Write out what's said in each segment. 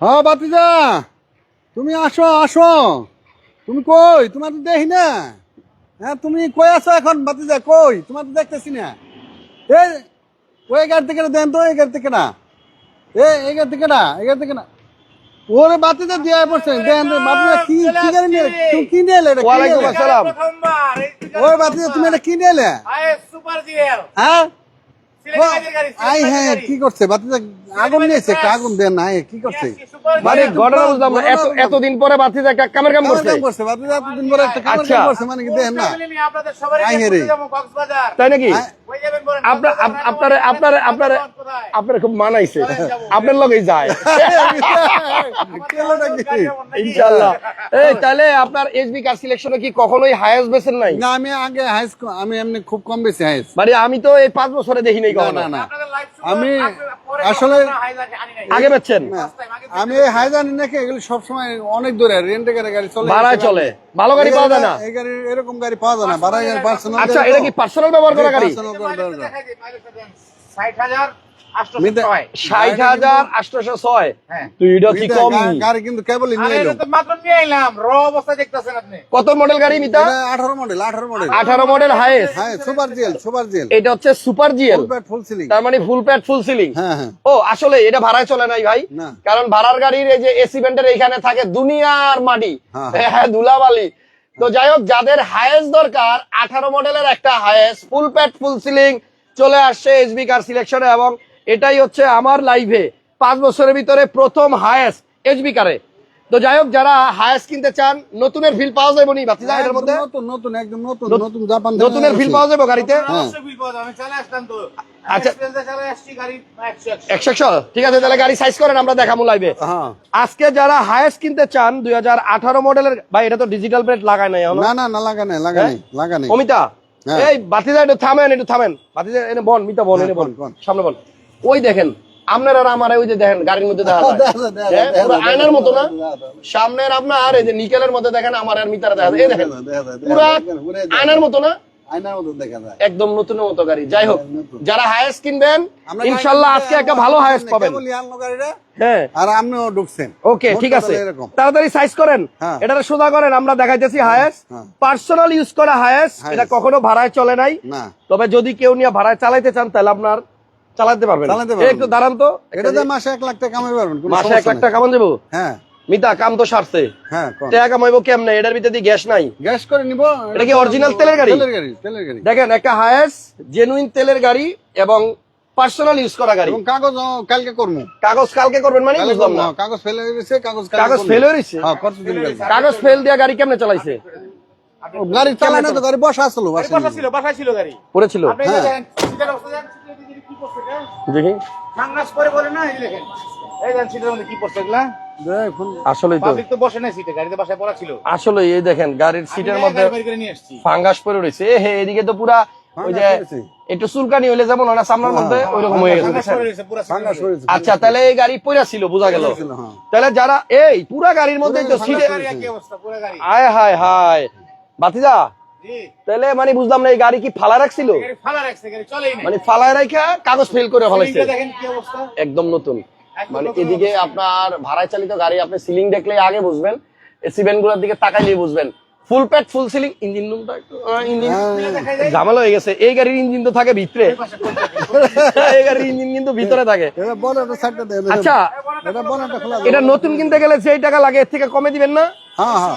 হ্যাঁ বাতিজা। তুমি আসো আসো। তুমি কই? তোমার তো দেখি না। হ্যাঁ তুমি কই আছো এখন বাতিজা? কই? তোমার তো দেখতেছি না। এই ওই গাড়ি থেকে দেন তো এই গাড়ি থেকে না। এ এই গাড়ি থেকে না এই গাড়ি থেকে না। ওরে বাতিজা দিয়ে পড়ছে। দেন বাতিজা কি কি গাড়ি নিয়ে তুমি কি নিয়ে এলে এটা? ওয়ালাইকুম আসসালাম। প্রথমবার এই ওই বাতিজা তুমি এটা কি নিয়ে এলে সুপার জিএল হ্যাঁ? আই হ্যাঁ কি করছে? বাতিটা আগুন নিয়েছে আগুন দেন না কি করছে? মানে ঘটনা বুঝলাম না এত। এতদিন পরে বাতি একটা কামের কাম করছে কাম করছে বাতিজা এতদিন পরে একটা কামার আচ্ছা। কাম করছে মানে কি দেখেন না? আপনাদের কক্সবাজার। তাই নাকি? আয়। কই যাবেন বলেন আপনার আপ- আপনার আপনার আপনার আপনার খুব মানাইছে। আপনার লগেই যায়? ইনশাআল্লাহ এই তাহলে আপনার এসবি কার সিলেকশনে কি কখনোই হায়েস্ট বেসেন নাই? না আমি আগে হাইস আমি এমনি খুব কম বেশি হাইস মানে আমি তো এই পাঁচ বছরে দেখি নাই না কখনো। না। না আমি আসলে- আগে বেচছেন? আমি এই হাইজানি নাকি এগুলো সবসময় অনেক দূরে রেন্টে গাড়ি গাড়ি চলে ভাড়ায় চলে। ভালো গাড়ি পাওয়া যায় না। এই গাড়ি এরকম গাড়ি পাওয়া যায় না ভাড়ায় পার্সোনাল আচ্ছা এটা কি পার্সোনাল ব্যবহার করা গাড়ি? মিতা- ছয় ষাট হাজার আটশোশো ছয়। হ্যাঁ। তুই এটা কি কম গাড়ি কিন্তু কেবলই আরে নিয়ে এটা এলো। তো মাত্র নিয়ে এলাম। র অবস্থা দেখতেছেন আপনি? কত মডেল গাড়ি মিতা? আঠারো মডেল আঠারো মডেল আঠারো মডেল হাইয়েস্ট হ্যাঁ সুপার জিএল সুপার জিএল এটা হচ্ছে সুপার জিএল ফুল সিলিং তার মানে ফুল প্যাড ফুল সিলিং হ্যাঁ হ্যাঁ। ও আসলে এটা ভাড়ায় চলে নাই ভাই। কারণ ভাড়ার গাড়ির এই যে এসি ভেন্টের এখানে থাকে দুনিয়ার মাটি। হ্যাঁ। হ্যাঁ ধুলাবালি। তো যাই হোক যাদের হায়েস্ট দরকার আঠারো মডেলের একটা highest full pad full ceiling চলে আসছে এসবি কার সিলেকশনে এবং এটাই হচ্ছে আমার লাইভে পাঁচ বছরের ভিতরে প্রথম হায়েস্ট এসবি কারে তো যাই হোক যারা হায়েস্ট কিনতে চান নতুনের ফিল পাওয়া যাবে নি বাতি এটার মধ্যে? নতুন নতুন একদম নতুন নতুন জাপান থেকে নতুনের ফিল পাওয়া যাবে গাড়িতে? হ্যাঁ। বিল পাওয়া যাবে। আমি চালাই আসলাম তো। আচ্ছা। একশো একশো। ঠিক আছে তাহলে গাড়ি সাইজ করেন আমরা দেখাবো লাইভে হ্যাঁ। আজকে যারা হায়েস্ট কিনতে চান দুই মডেলের ভাই এটা তো ডিজিটাল প্লেট লাগায় নাই না না না লাগা নেই লাগা নেই লাগা নেই। অমিতা? হ্যাঁ। এই বাতিজা একটু থামেন একটু থামেন। বাতিজা এনে বন মিতা বন হ্যাঁ, এনে বন। সামনে বন। ওই দেখেন আপনার আর আমার ওই যে দেখেন গাড়ির মধ্যে দেখা যায়। হ্যাঁ, পুরো আয়নার মতো না। সামনের আপনার এই যে নিকেলের মধ্যে দেখেন আমার আর মিতার দেখা যায়। এই দেখেন পুরা। আয়নার মতো না? একদম নতুনের মতো গাড়ি। যাই হোক যারা হায়েস্ট কিনবেন ইনশাল্লাহ আজকে একটা ভালো হায়েস্ট পাবেন। হ্যাঁ। আর আপনিও ঢুকছেন। ওকে ঠিক আছে। তাড়াতাড়ি সাইজ করেন। হ্যাঁ। এটা সোজা করেন আমরা দেখাইতেছি হায়েস্ট হ্যাঁ। পার্সোনাল ইউজ করা হায়েস্ট এটা কখনো ভাড়ায় চলে নাই। তবে যদি কেউ নিয়ে ভাড়ায় চালাইতে চান তাহলে আপনার চালাতে পারবেন। একটু দাঁড়ান তো। এটাতে মাসে এক লাখ টাকা কামাই পারবেন মাসে এক লাখ টাকা কামান দেবো? হ্যাঁ। মিতা কাম তো সারছে। হ্যাঁ টাকা কামাইবো কেমনে? এটার ভিতরে গ্যাস নাই। গ্যাস করে নিব। এটা কি original তেলের গাড়ি? তেলের গাড়ি তেলের গাড়ি। দেখেন একটা হায়েস্ট জেনুইন তেলের গাড়ি এবং পার্সোনাল ইউজ করা গাড়ি। এবং কাগজ কালকে করব কাগজ কালকে করবেন মানে কালকে বুঝলাম না। হ্যাঁ, কাগজ ফেলে কাগজ কাগজ। ফেল হয়ে? হ্যাঁ কাগজ ফেল দিয়া গাড়ি কেমনে চালাইছে? গাড়ি চালায় না তো গাড়ি বসা গাড়ি বাসা ছিল বাসায় ছিল গাড়ি পড়েছিল হ্যাঁ। দেখেন, সিটের অবস্থা দেখেন, কি? দেখি বলে না, এই দেখেন। এই দেখেন সিটের মধ্যে কি পড়ছে এগুলা? দেখুন তো বসে নাই সিটে, গাড়িতে বাসায় পড়া ছিল। আসলে এই দেখেন গাড়ির সিটের মধ্যে গাড়ি বের করে নিয়ে এসেছি। ফাঙ্গাস পড়ে রয়েছে হে এদিকে তো পুরা ওই যে একটু চুলকানি হইলে যেমন সামনের মধ্যে ওইরকম হয়ে গেছে? পড়ে মধ্যে। আচ্ছা তাহলে এই গাড়ি পইরা ছিল বোঝা গেল হ্যাঁ। তাহলে যারা এই পুরা গাড়ির মধ্যে তো সিটে। আয় হায় হায় বাতিজা তাহলে মানে বুঝলাম না এই গাড়ি কি ফালা রাখছিল। মানে ফালায় রাখা কাগজ ফেল করে ফেলাইছে। সিলিংটা দেখেন কি অবস্থা। একদম নতুন। মানে এদিকে আপনার ভাড়ায় চালিত গাড়ি আপনি সিলিং দেখলে আগে বুঝবেন এসি ভ্যানগুলোর দিকে তাকাইলেই বুঝবেন। ফুল প্যাট ফুল সিলিং ইঞ্জিন রুমটা একটু ইঞ্জিন ঝামেলা হয়ে গেছে। এই গাড়ির ইঞ্জিন তো থাকে ভিতরে। এই গাড়ির ইঞ্জিন কিন্তু ভিতরে থাকে। আচ্ছা। এটা নতুন কিনতে গেলে যেই টাকা লাগে এর থেকে কমে দিবেন না? হ্যাঁ হ্যাঁ।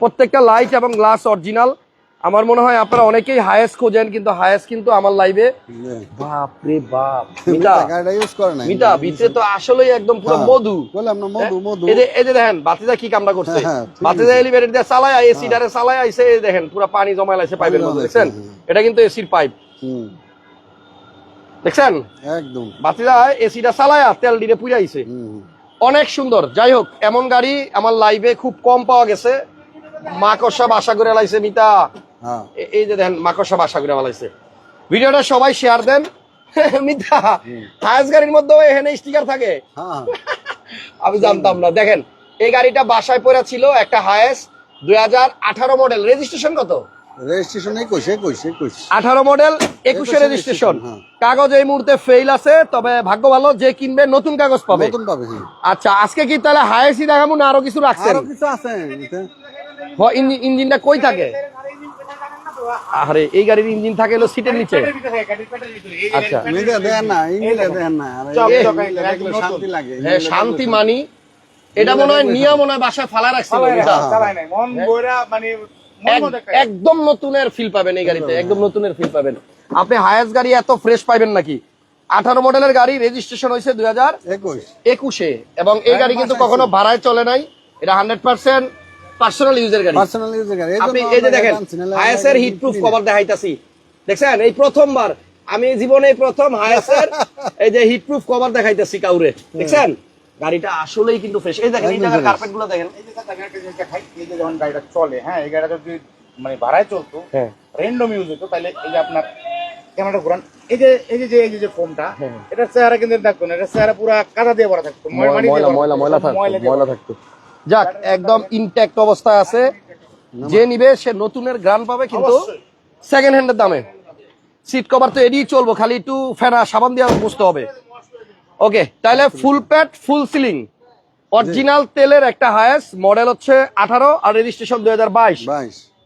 প্রত্যেকটা লাইট এবং গ্লাস অরিজিনাল আমার মনে হয় আপনারা অনেকেই হায়েস্ট খোঁজেন কিন্তু হায়েস্ট কিন্তু আমার লাইভে বাপ রে বাপ। মিতা গাড়িটা ইউজ করে নাই। মিতা ভিতরে তো আসলেই একদম পুরো হ্যাঁ। মধু। বললাম না মধু মধু। এই যে এই যে দেখেন বাতিজা কি কামটা করছে? হ্যাঁ, হ্যাঁ, বাতিজা এলিভেটর দিয়ে চালায় এসি ডারে চালায় আইছে এই দেখেন পুরো পানি জমা লাইছে পাইপের মধ্যে দেখছেন? এটা কিন্তু এসির পাইপ হুম, দেখছেন? একদম। বাতিজা এসিটা চালায় তেল দিলে পুড়ে আইছে হুম, অনেক সুন্দর। যাই হোক এমন গাড়ি আমার লাইভে খুব কম পাওয়া গেছে। মাকড়সা বাসা করে লাইছে মিতা। হ্যাঁ। এই যে দেখেন মাকড়সা বাসা করে লাইছে। ভিডিওটা সবাই শেয়ার দেন। মিতা হায়াস গাড়ির মধ্যেও এখানে স্টিকার থাকে। হ্যাঁ। আমি জানতাম না। দেখেন এই গাড়িটা বাসায় পড়া ছিল একটা হায়েস দুই হাজার আঠারো মডেল রেজিস্ট্রেশন কত? রেজিস্ট্রেশন একুশ একুশ একুশ আঠারো মডেল একুশে রেজিস্ট্রেশন হ্যাঁ। কাগজ এই মুহূর্তে ফেল আছে তবে ভাগ্য ভালো যে কিনবে নতুন কাগজ পাবে। নতুন পাবে আচ্ছা আজকে কি তাহলে হায়েসি দেখাবো না আরও কিছু রাখছেন? আরও কিছু আছে ইঞ্জিনটা কই থাকে? আরে এই গাড়ির ইঞ্জিন থাকে হলো সিটের নিচে? আচ্ছা। শান্তি হ্যাঁ, শান্তি মানি। এটা মনে হয় নিয়ম মনে হয় বাসায় ফালা রাখছিল। চালাই নাই মন একদম নতুনের ফিল পাবেন এই গাড়িতে একদম নতুনের ফিল পাবেন। আপনি হায়াস গাড়ি এত ফ্রেশ পাইবেন নাকি? আঠারো মডেলের গাড়ি রেজিস্ট্রেশন হয়েছে দুই হাজার একুশ। একুশে। এবং এই গাড়ি কিন্তু কখনো ভাড়ায় চলে নাই। এটা হান্ড্রেড পার্সেন্ট পার্সোনাল ইউজের গাড়ি। পার্সোনাল ইউজের গাড়ি আপনি এই যে দেখেন আনছি, নাহলে হায়াসের হিট প্রুফ কভার দেখাইতাছি। দেখছেন? এই প্রথমবার আমি জীবনে প্রথম হায়াসের এই যে হিট প্রুফ কভার দেখাইতাছি কাউরে। দেখছেন? গাড়িটা আসলেই কিন্তু ফ্রেশ এই দেখেন এই জায়গার fresh। কার্পেটগুলো দেখেন। এই যে চাচা, একটা জিনিস দেখাই, এই যে যখন গাড়িটা চলে হ্যাঁ এই গাড়িটা যদি মানে ভাড়ায় চলতো হ্যাঁ। র্যান্ডম ইউজ হতো তাহলে এই যে আপনার ক্যামেরাটা ঘুরান এই যে এই যে এই যে ফোমটা হ্যাঁ। এটা চেহারা কিন্তু থাকতো না এটা চেহারা পুরো কাদা দিয়ে ভরা থাকতো ময়লা ময়লা ময়লা থাকতো ময়লা। থাকতো। যাক একদম ইনট্যাক্ট অবস্থায় আছে। যে নিবে সে নতুনের গ্রান পাবে কিন্তু সেকেন্ড হ্যান্ডের দামে। সিট কভার তো এডি চলবো খালি একটু ফেনা সাবান দিয়ে বুঝতে হবে। ওকে তাহলে ফুল প্যাট ফুল সিলিং অরিজিনাল তেলের একটা হায়েস্ট মডেল হচ্ছে আঠারো আর রেজিস্ট্রেশন দুই হাজার বাইশ।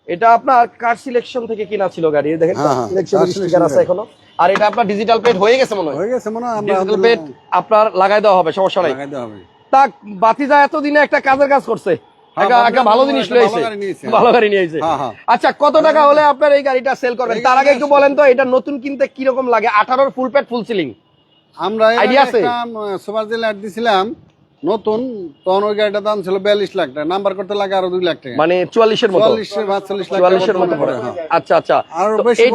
এটা আপনার কার সিলেকশন থেকে কিনা ছিল গাড়ি দেখেন হ্যাঁ, হ্যাঁ, সিলেকশন স্টিকার আছে এখনও। আর এটা আপনার ডিজিটাল প্লেট হয়ে গেছে মনে হয়। হয়ে মনে হয় ডিজিটাল প্লেট আপনার লাগাই দেওয়া হবে সমস্যা নাই। তা বাতিজা এতদিনে একটা কাজের কাজ করছে। হ্যাঁ, একটা- একটা ভালো জিনিস একটা লয়েছে ভালো গাড়ি নিয়েছে। ভালো গাড়ি নিয়েছে। হ্যাঁ, হ্যাঁ। আচ্ছা কত টাকা হলে আপনার এই গাড়িটা সেল করবেন? তার আগে একটু বলেন তো এটা নতুন কিনতে কীরকম লাগে? আঠারোর ফুল প্যাট ফুল সিলিং আমরা এর Idea আগে আছে? একটা সুপার জেল দিছিলাম নতুন তখন ওই গাড়িটার দাম ছিল বিয়াল্লিশ লাখ টাকা। নাম্বার করতে লাগে আরও দুই লাখ টাকা। মানে চুয়াল্লিশের মতো। চুয়াল্লিশ বাচ্চাল্লিশ চুয়াল্লিশের মতো পড়ে। আচ্ছা আচ্ছা।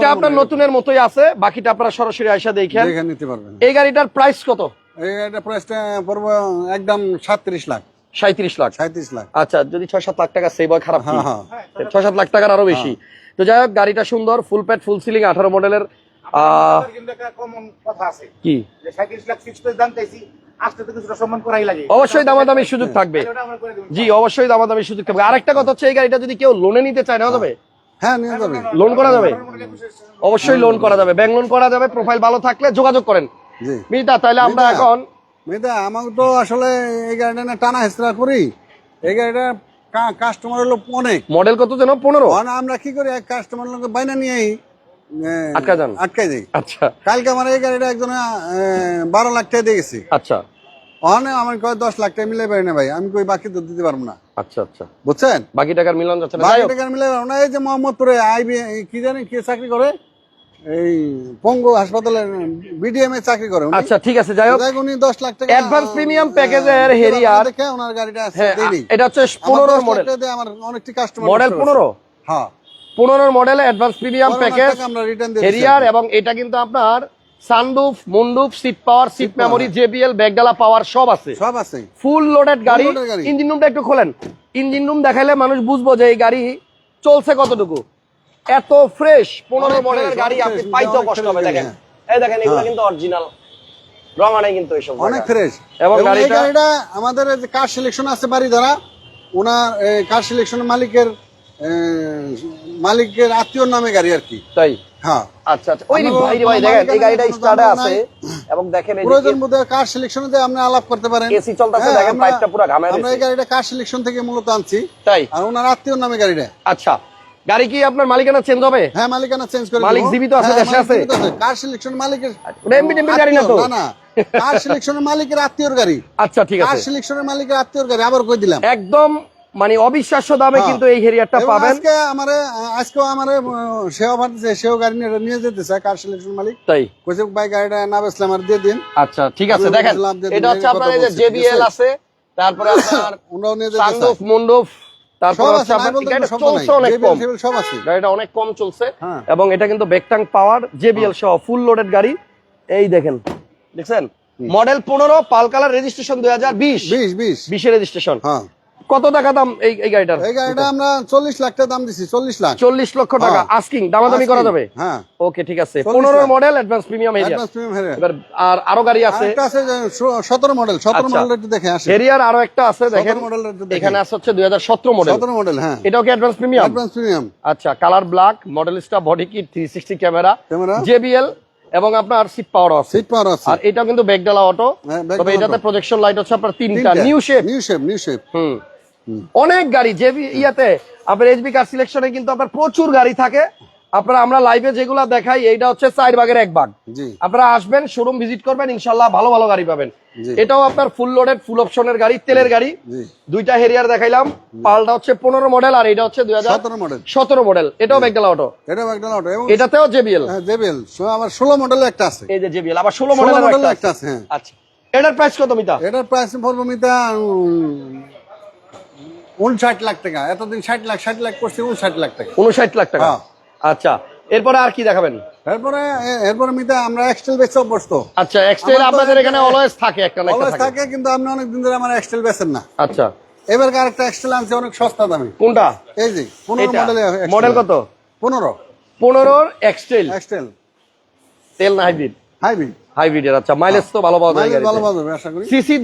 আপনার নতুনের মতোই আছে বাকিটা আপনারা সরাসরি আয়সা দেখে নিতে পারবেন। এই গাড়িটার প্রাইস কত? এই গাড়িটার প্রাইসটা পড়ব একদম সাতত্রিশ লাখ সাঁত্রিশ লাখ সাঁত্রিশ লাখ আচ্ছা যদি ছয় সাত লাখ টাকা সেভ হয় খারাপ হ্যাঁ হ্যাঁ ছয় সাত লাখ টাকার আরও বেশি তো যাই হোক গাড়িটা সুন্দর ফুল প্যাট ফুল সিলিং আঠারো মডেলের কি অবশ্যই দামাদামি সুযোগ থাকবে জি অবশ্যই দামাদামি সুযোগ থাকবে আরেকটা কথা হচ্ছে এই গাড়িটা যদি কেউ লোনে নিতে চায় নেওয়া যাবে হ্যাঁ নিয়ে যাবে লোন করা যাবে অবশ্যই লোন করা যাবে ব্যাংক লোন করা যাবে প্রোফাইল ভালো থাকলে যোগাযোগ করেন মিতা তাহলে আমরা এখন মেয়েদা আমাকে তো আসলে এই গাড়িটা টানা হেসরা করি। এই গাড়িটা কাস্টমার হলো অনেক। মডেল কত যেন? পনেরো। আমরা কি করি এক কাস্টমার লোক বাইনা নিয়েই আটকা যান। আটকাই দিই। আচ্ছা। কালকে আমার এই গাড়িটা একজন বারো লাখ টাকা দিয়ে গেছি। আচ্ছা। অনে আমার কয় দশ লাখ টাকা মিলে পারি না ভাই আমি কই বাকি তো দিতে পারব না। আচ্ছা আচ্ছা। বুঝছেন? বাকি টাকার মিলন যাচ্ছে না। বাকি হোক, টাকা মিলে পারব না। এই যে মোহাম্মদপুরে আইবি কি জানি কি চাকরি করে? এই পঙ্গু হাসপাতালে বিডিএম এ চাকরি করে আচ্ছা ঠিক আছে যাই হোক। উনি দশ লাখ টাকা package এর দিতে হেরিয়ার- দেখে ওনার গাড়িটা আছে, হ্যাঁ এটা হচ্ছে 10 লাখ মডেল আমার অনেকটি কাস্টমার মডেল পনেরো? হ্যাঁ। পনেরোর model advance premium package Harrier এবং এটা কিন্তু আপনার sunroof moonroof seat power seat memory. JBL ব্যাগডালা power সব আছে। সব আছে। ফুল লোডেড গাড়ি। ইঞ্জিন রুমটা একটু খোলেন। ইঞ্জিন রুম দেখাইলে মানুষ বুঝব যে এই গাড়ি চলছে কতটুকু। এত ফ্রেশ পনেরো মডেলের গাড়ি আপনি পাইতেও কষ্ট হবে দেখেন। হ্যাঁ। এই দেখেন এগুলো হ্যাঁ। কিন্তু অরিজিনাল কিন্তু এইসব অনেক ফ্রেশ এবং গাড়িটা- আমাদের যে কার সিলেকশন আছে বাড়ি দ্বারা ওনার কার সিলেকশন মালিকের মালিকের আত্মীয়র নামে গাড়ি আর কি। তাই? হ্যাঁ। আচ্ছা আচ্ছা। ওই ভাই ভাই দেখেন এই গাড়িটা স্টার্টে আছে এবং দেখেন এই প্রয়োজন বোধ কার সিলেকশনে যে আপনি আলাপ করতে পারেন। AC চলতেছে, দেখেন আমরা- পাইপটা পুরো ঘামায় আমরা এই গাড়িটা কার সিলেকশন থেকে মূলত আনছি। তাই? আর ওনার আত্মীয়র নামে গাড়িটা। আচ্ছা। গাড়ি কি আপনার মালিকানা চেঞ্জ হবে? হ্যাঁ মালিকানা চেঞ্জ করে মালিক জীবিত আছে, হ্যাঁ, দেশে আছে? কার সিলেকশন মালিকের ওটা এমপি গাড়ি না তো? আত্মীয়, না। কার সিলেকশনের মালিকের আত্মীয়র গাড়ি। আচ্ছা ঠিক কার সিলেকশনের মালিকের আত্মীয়র গাড়ি। আবার কই দিলাম? একদম মানে অবিশ্বাস্য দামে হ্যাঁ। কিন্তু এই হেরিয়ারটা পাবেন। আজকে আমারে আজকেও আমারে সেও ভাবছে সেও গাড়ি নিয়ে যেতে চায় কার সিলেকশন মালিক? তাই? কইছে ভাই গাড়িটা না বেচলে আমার দিয়ে দিন। আচ্ছা ঠিক আছে দেখেন এটা হচ্ছে আপনার এই যে জেবিএল আছে? আছে তারপরে আপনার সানরুফ চায়। মুন্ডুফ তারপর চলছে অনেক কম। গাড়িটা অনেক কম চলছে। হ্যাঁ। এবং এটা কিন্তু বেকটাং পাওয়ার জেবিএল সহ ফুল লোডেড গাড়ি। এই দেখেন দেখছেন? মডেল পনেরো পাল কালার রেজিস্ট্রেশন দুই হাজার বিশ। বিশ বিশ। বিশের রেজিস্ট্রেশন কত টাকা দাম এই এই গাড়িটার? এই গাড়িটা আমরা চল্লিশ লাখ টাকা দাম দিছি চল্লিশ লাখ। চল্লিশ লক্ষ টাকা। হ্যাঁ। আস্কিং দামাদামি করা যাবে? হ্যাঁ। ওকে ঠিক আছে। 40 পনেরো model advance premium area advance premium Harrier এবার আর আরও গাড়ি আছে। আরেকটা আছে সতেরো মডেল সতেরো আচ্ছা। মডেল একটু দেখে আসে হেরিয়ার আরও একটা আছে দেখেন। মডেল একটু দেখেন। এখানে আছে হচ্ছে দুই হাজার সতেরো মডেল সতেরো মডেল হ্যাঁ। এটাও কি অ্যাডভান্স প্রিমিয়াম অ্যাডভান্স প্রিমিয়াম আচ্ছা colour black modellista body kit three sixty camera camera JBL এবং আপনার সিট পাওয়ার আছে। সিট পাওয়ার আছে। আর এটাও কিন্তু ব্যাগডালা অটো হ্যাঁ, তবে এটাতে। প্রজেকশন লাইট হচ্ছে আপনার তিনটা। New shape new shape new shape হুম। অনেক গাড়ি যে ইয়াতে আপনার এইচবি কার সিলেকশনে কিন্তু আপনার প্রচুর গাড়ি থাকে। আপনারা আমরা লাইভে যেগুলা দেখাই এইটা হচ্ছে চার ভাগের এক ভাগ আপনারা আসবেন শোরুম ভিজিট করবেন ইনশাল্লাহ ভালো ভালো গাড়ি পাবেন। এটাও আপনার ফুল লোডেড ফুল অপশনের গাড়ি তেলের গাড়ি। দুইটা হেরিয়ার দেখাইলাম। পালটা হচ্ছে পনেরো মডেল আর এটা হচ্ছে দুই হাজার সতেরো মডেল সতেরো মডেল এটাও ব্যাগডালা অটো এটাতেও জেবিএল জেবেল আবার ষোলো মডেল একটা আছে। এই যে জেবিএল আবার ষোলো মডেল একটা আছে। হ্যাঁ। আচ্ছা। এটার প্রাইস কত মিতা? এটার প্রাইস পড়ব মিতা উনষাট লাখ টাকা। এতদিন ষাট লাখ ষাট লাখ করছে উনষাট লাখ টাকা। উনষাট লাখ টাকা? হ্যাঁ। আচ্ছা এরপরে আর কি দেখাবেন? এরপরে এরপরে মিতা আমরা এক্সটেল বেচে অভ্যস্ত। আচ্ছা এক্সটেল আপনাদের এখানে অলওয়েজ থাকে একটা না অলওয়েজ থাকে। থাকে কিন্তু আপনি অনেক দিন ধরে আমার এক্সটেল বেচেন না। আচ্ছা। এবার আরেকটা এক্সটেল আনছে অনেক সস্তা দামে। কোনটা? এই যে মডেল মডেল কত? পনেরো। পনেরোর এক্সটেল এক্সটেল তেল না হাইব্রিড হাইব্রিড হাইব্রিডের আচ্ছা মাইলেজ তো ভালো পাওয়া যায় মাইলেজ ভালো পাবে আশা করি। সিসি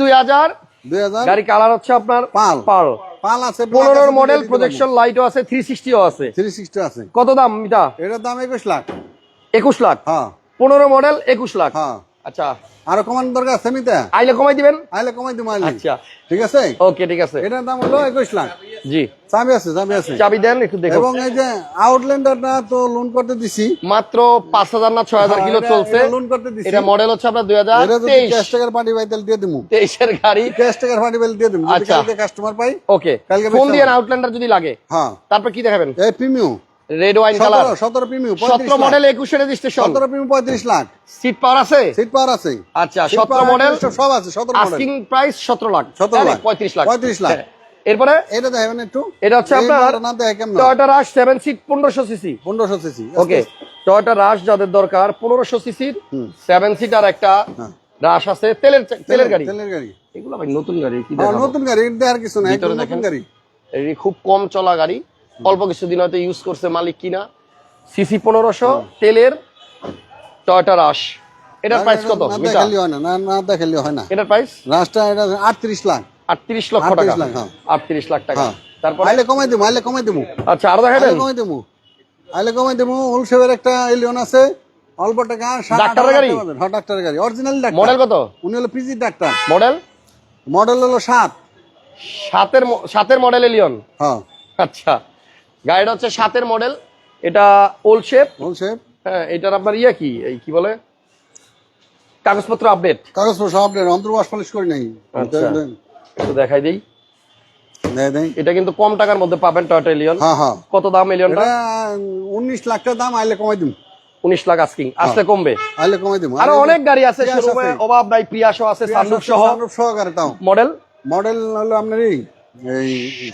গাড়ি কালার হচ্ছে আপনার পাল। পাল। পাল আছে পনেরোর মডেল প্রজেকশন লাইটও আছে থ্রি সিক্সটিও আছে। থ্রি সিক্সটি আছে। কত দাম এটা? এটার দাম একুশ লাখ। একুশ লাখ? হ্যাঁ। পনেরো মডেল একুশ লাখ। হ্যাঁ। আচ্ছা। আরও কমানোর দরকার আছে মিতা? আইলে কমাই দিবেন? আইলে কমাই দিব আইলে। আচ্ছা। ঠিক আছে? ওকে ঠিক আছে। এটার দাম হলো একুশ লাখ। জি। চাবি আছে চাবি আছে। চাবি দেন একটু দেখো। এবং এই যে আউটল্যান্ডারটা তো লোন করতে দিছি। মাত্র পাঁচ হাজার না ছয় হাজার হ্যাঁ, কিলো চলছে। loan করতে দিছি। এটা মডেল হচ্ছে আপনার টাকার পাই তাহলে দিয়ে দিমু। তেইশের গাড়ি। ক্যাশ টাকার পার্টি পাই দিয়ে দিমু। যদি আচ্ছা। কালকে কাস্টমার পাই ওকে। কালকে ফোন দিয়ে আউটল্যান্ডার যদি লাগে হ্যাঁ। তারপর কি দেখাবেন? এই প্রিমিয়াম রেড ওয়াইন কালার সতেরো সতেরো প্রিমিয়াম সতেরো মডেল একুশে রেজিস্ট্রেশন সতেরো প্রিমিয়াম পঁয়ত্রিশ লাখ। সিট পাওয়ার আছে? সিট পাওয়ার আছে। আচ্ছা Seat সতেরো power মডেল সব আছে সতেরো মডেল আস্কিং প্রাইস সতেরো লাখ। 17 লাখ। পঁয়ত্রিশ লাখ। 35 লাখ। হ্যাঁ। এরপরে? এটা দেখবেন একটু। এটা হচ্ছে আপনার টয়োটা রাশ সেভেন সিট পনেরোশো সিসি পনেরোশো সিসি ওকে টয়োটা রাশ যাদের দরকার পনেরোশো সিসির সেভেন সিটার একটা রাশ আছে তেলের তেলের গাড়ি। তেলের গাড়ি। এগুলো ভাই নতুন গাড়ি কি হ্যাঁ, নতুন গাড়ি আর কিছু না নতুন দেখেন। গাড়ি। খুব কম চলা গাড়ি। অল্প কিছুদিন হয়তো ইউজ করছে মালিক কিনা। সিসি পনেরোশো তেলের টয়োটা রাশ এটার প্রাইস কত? দেখালি হয় না না দেখালি হয় না। এটার প্রাইস এটা আটত্রিশ লাখ। আটত্রিশ লক্ষ 38 টাকা। হ্যাঁ। আটত্রিশ লাখ টাকা। হ্যাঁ। আইলে কমাই দিবো আইলে কমাই দিবো আচ্ছা আরও কমাই দিবো আইলে কমাই দিবো হোলসেলের একটা এলিয়ন আছে। অল্প টাকা ডাক্তারের গাড়ি? হ্যাঁ ডাক্তারের গাড়ি। Original doctor. মডেল কত? উনি হলো পিজি ডাক্তার। মডেল মডেল হলো সাত। সাতের সাতের মডেল এলিয়ন হ্যাঁ। আচ্ছা। গাড়িটা হচ্ছে সাতের মডেল। এটা ওল্ড শেপ ওল্ড শেপ হ্যাঁ এটার আপনার ইয়ে কি? এই কি বলে? কাগজপত্র আপডেট কাগজপত্র সব দেন অন্তর্বাস পলিশ করি নাই। আচ্ছা। দেন, দেন। দেখাই দিই। এটা কিন্তু কম টাকার মধ্যে পাবেন টয়টা এলিয়ন হ্যাঁ হ্যাঁ। কত দাম এলিয়নটা উনিশ লাখ টাকা দাম আইলে কমাই দিম। উনিশ লাখ আস্কিং আসলে কমবে। আইলে কমাই দিম। আরও অনেক গাড়ি আছে শোরুমে অভাব নাই প্রিয়াসও আছে সানরুফ সহ সানরূপ সহকারে তাও। মডেল মডেল হলো আপনার এই এই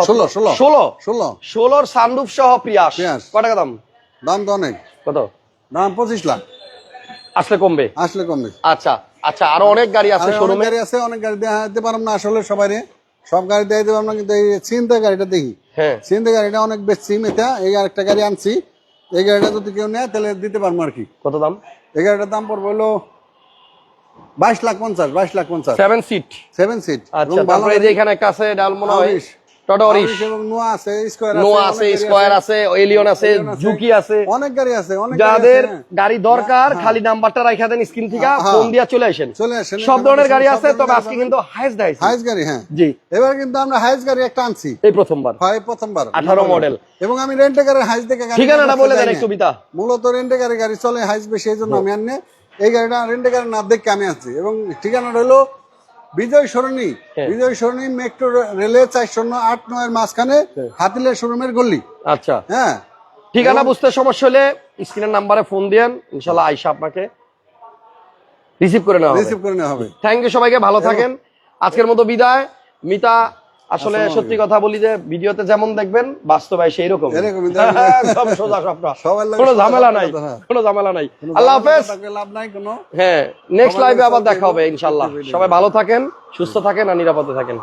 ষোলো ষোলো ষোলো। ষোলো। ষোলোর সানরুফ সহ প্রিয়াস প্রিয়াস। কত টাকা দাম? দাম তো অনেক। কত? দাম পঁচিশ লাখ। আসলে কমবে? আসলে কমবে। আচ্ছা আচ্ছা আরও অনেক গাড়ি আছে শোরুমে গাড়ি আছে অনেক গাড়ি দেওয়া পারলাম না আসলে সবাই সব গাড়ি পারলাম না, কিন্তু এই চিন্তা গাড়িটা দেখি। হ্যাঁ। চিন্তা গাড়িটা অনেক বেশি মেথা এই আরেকটা গাড়ি আনছি। এই গাড়িটা যদি কেউ নেয় তাহলে দিতে পারব আর কি। কত দাম? এই গাড়িটার দাম পড়বে হলো বাইশ লাখ পঞ্চাশ বাইশ লাখ পঞ্চাশ। সেভেন সিট সেভেন সিট আচ্ছা তারপরে যে এখানে একটা আছে ডাল মনে হয় আউরিশ। এবং নোয়া আছে স্কোয়ার নোয়া আছে স্কোয়ার আছে। এলিয়ন আছে জুকি আছে অনেক গাড়ি আছে অনেক যাদের হ্যাঁ। গাড়ি দরকার খালি নাম্বারটা রাখা দেন স্ক্রিন থেকে হ্যাঁ। ফোন দিয়া চলে আসেন। চলে আসেন সব ধরনের গাড়ি আছে তবে আজকে কিন্তু হাইস দেয় হাইস গাড়ি হ্যাঁ। জি। এবার কিন্তু আমরা গাড়ি একটা আনছি। এই প্রথমবার। হয় প্রথমবার। 18 মডেল। এবং আমি রেন্টে গাড়ি হাইস দেখে গাড়ি ঠিকানাটা বলে দেন একটু বিতা মূলত রেন্টে গাড়ি গাড়ি চলে হাইস বেশি এই জন্য আমি আনি এই গাড়িটা রেন্টে গাড়ি না দেখে আমি আনছি এবং ঠিকানাটা হলো বিজয় সরণি। হ্যাঁ। বিজয় সরণি মেট্রো রেলে চার শূন্য আট নয়ের মাঝখানে হাতিলের শোরুমের গল্লি আচ্ছা। হ্যাঁ। ঠিকানা বুঝতে সমস্যা হলে স্ক্রিনের নাম্বারে ফোন দিয়েন। ইনশাল্লাহ আইসা আপনাকে রিসিভ করে নেওয়া রিসিভ করে নেওয়া হবে। থ্যাংক ইউ সবাইকে ভালো থাকেন। আজকের মতো বিদায়। মিতা আসলে সত্যি কথা বলি যে ভিডিওতে যেমন দেখবেন বাস্তবায় সেই রকম সব সোজা সবটা কোনো ঝামেলা নাই হ্যাঁ। কোনো ঝামেলা নাই। আল্লাহ হাফেজ। লাভ নাই কোনো। হ্যাঁ নেক্সট লাইভে আবার দেখা হবে ইনশাআল্লাহ। ইনশাল্লাহ সবাই ভালো থাকেন সুস্থ থাকেন আর নিরাপদে থাকেন।